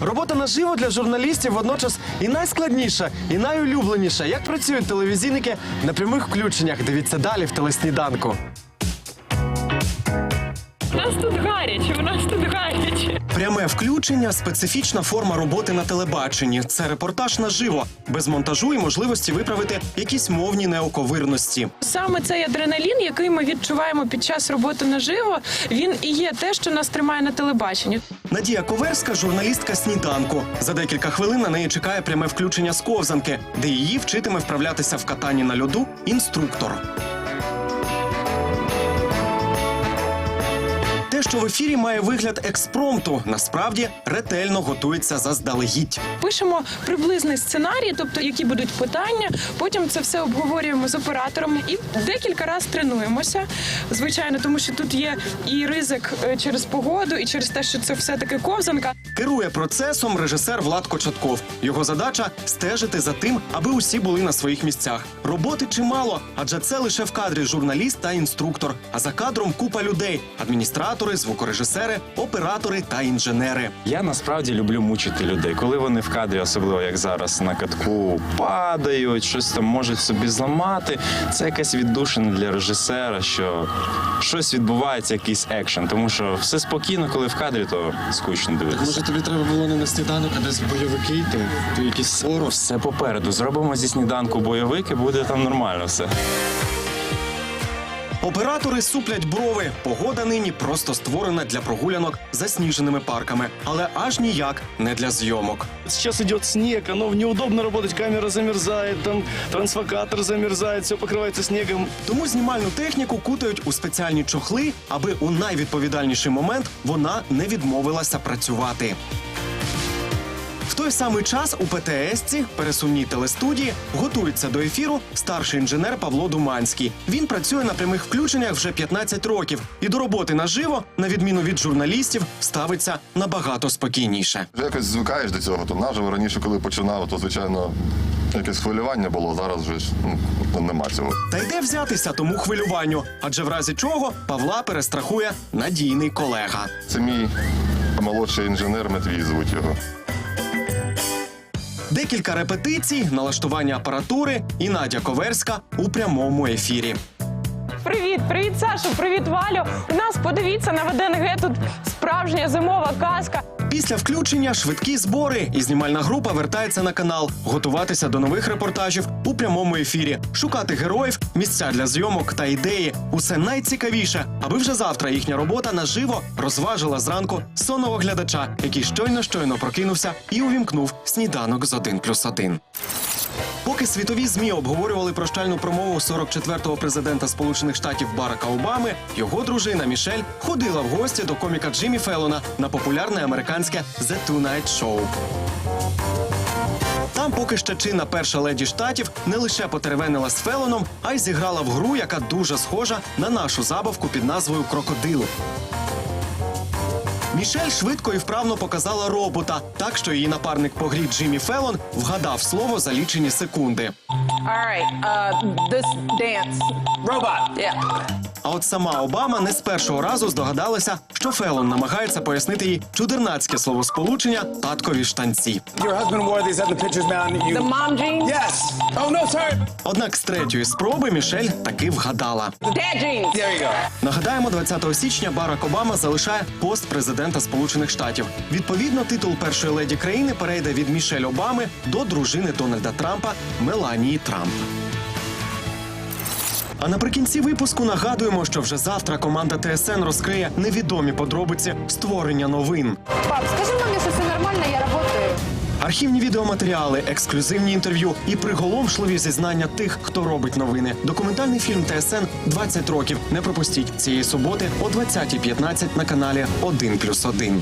Робота наживо для журналістів водночас і найскладніша, і найулюбленіша. Як працюють телевізійники на прямих включеннях? Дивіться далі в телесніданку. У нас тут гаряче, у нас тут гаряче. Пряме включення специфічна форма роботи на телебаченні. Це репортаж наживо, без монтажу і можливості виправити якісь мовні неоковирності. Саме цей адреналін, який ми відчуваємо під час роботи наживо, він і є те, що нас тримає на телебаченні. Надія Коверська, журналістка сніданку. За декілька хвилин на неї чекає пряме включення з ковзанки, де її вчитиме вправлятися в катанні на льоду інструктор. Те, що в ефірі має вигляд експромту, насправді ретельно готується заздалегідь. Пишемо приблизний сценарій, тобто які будуть питання. Потім це все обговорюємо з операторами і декілька разів тренуємося. Звичайно, тому що тут є і ризик е, через погоду, і через те, що це все таки ковзанка. Керує процесом режисер Влад Кочатков. Його задача стежити за тим, аби усі були на своїх місцях. Роботи чимало, адже це лише в кадрі журналіст та інструктор. А за кадром купа людей: адміністратори, звукорежисери, оператори та інженери. Я насправді люблю мучити людей, коли вони в кадрі, особливо як зараз на катку, падають, щось там можуть собі зламати. Це якась віддушина для режисера, що щось відбувається, якийсь екшен. Тому що все спокійно, коли в кадрі, то скучно дивитися. Може, тобі треба було не на сніданок, а десь в бойовики йти? Ти якийсь сорос. Все попереду. Зробимо зі сніданку бойовик і буде там нормально все. Оператори суплять брови. Погода нині просто створена для прогулянок засніженими парками, але аж ніяк не для зйомок. Сейчас идет снег, оно неудобно работать, камера замерзает, там трансфокатор замерзает, все покрывается снегом. Тому знімальну техніку кутають у спеціальні чохли, аби у найвідповідальніший момент вона не відмовилася працювати. В той самий час у ПТС-ці, пересувній телестудії, готується до ефіру старший інженер Павло Думанський. Він працює на прямих включеннях вже 15 років і до роботи наживо, на відміну від журналістів, ставиться набагато спокійніше. Вже якось звикаєш до цього. То наживо раніше, коли починав, то звичайно якесь хвилювання було. Зараз вже ж ну, нема цього. Та йде взятися тому хвилюванню, адже в разі чого Павла перестрахує надійний колега. Це мій молодший інженер Матвій звуть його. Декілька репетицій, налаштування апаратури і Надя Коверська у прямому ефірі. Привіт, привіт, Сашу, привіт, Валю. У нас подивіться на ВДНГ тут справжня зимова казка. Після включення швидкі збори, і знімальна група вертається на канал, готуватися до нових репортажів у прямому ефірі, шукати героїв, місця для зйомок та ідеї. Усе найцікавіше, аби вже завтра їхня робота наживо розважила зранку сонного глядача, який щойно щойно прокинувся і увімкнув сніданок з один плюс 1. Поки світові змі обговорювали прощальну промову 44-го президента Сполучених Штатів Барака Обами, його дружина Мішель ходила в гості до коміка Джиммі Феллона на популярне американське The Tonight Show. Там поки ще чинна перша леді штатів не лише потеревенила з Фелоном, а й зіграла в гру, яка дуже схожа на нашу забавку під назвою Крокодил. Мішель швидко і вправно показала робота, так що її напарник по грі Джиммі Феллон вгадав слово за лічені секунди. All right, uh, this dance. Robot. Yeah. А от сама Обама не з першого разу здогадалася, що Феллон намагається пояснити їй чудернацьке словосполучення таткові штанці. Oh. Однак з третьої спроби Мішель таки вгадала. Нагадаємо, 20 січня Барак Обама залишає пост президента Сполучених Штатів. Відповідно, титул першої леді країни перейде від Мішель Обами до дружини Дональда Трампа Меланії Трамп. А наприкінці випуску нагадуємо, що вже завтра команда ТСН розкриє невідомі подробиці створення новин. Пап, скажи маме, что все нормально, я работаю. Архівні відеоматеріали, ексклюзивні інтерв'ю і приголомшливі зізнання тих, хто робить новини. Документальний фільм ТСН «20 років. Не пропустіть цієї суботи о 20.15 на каналі 1+,1.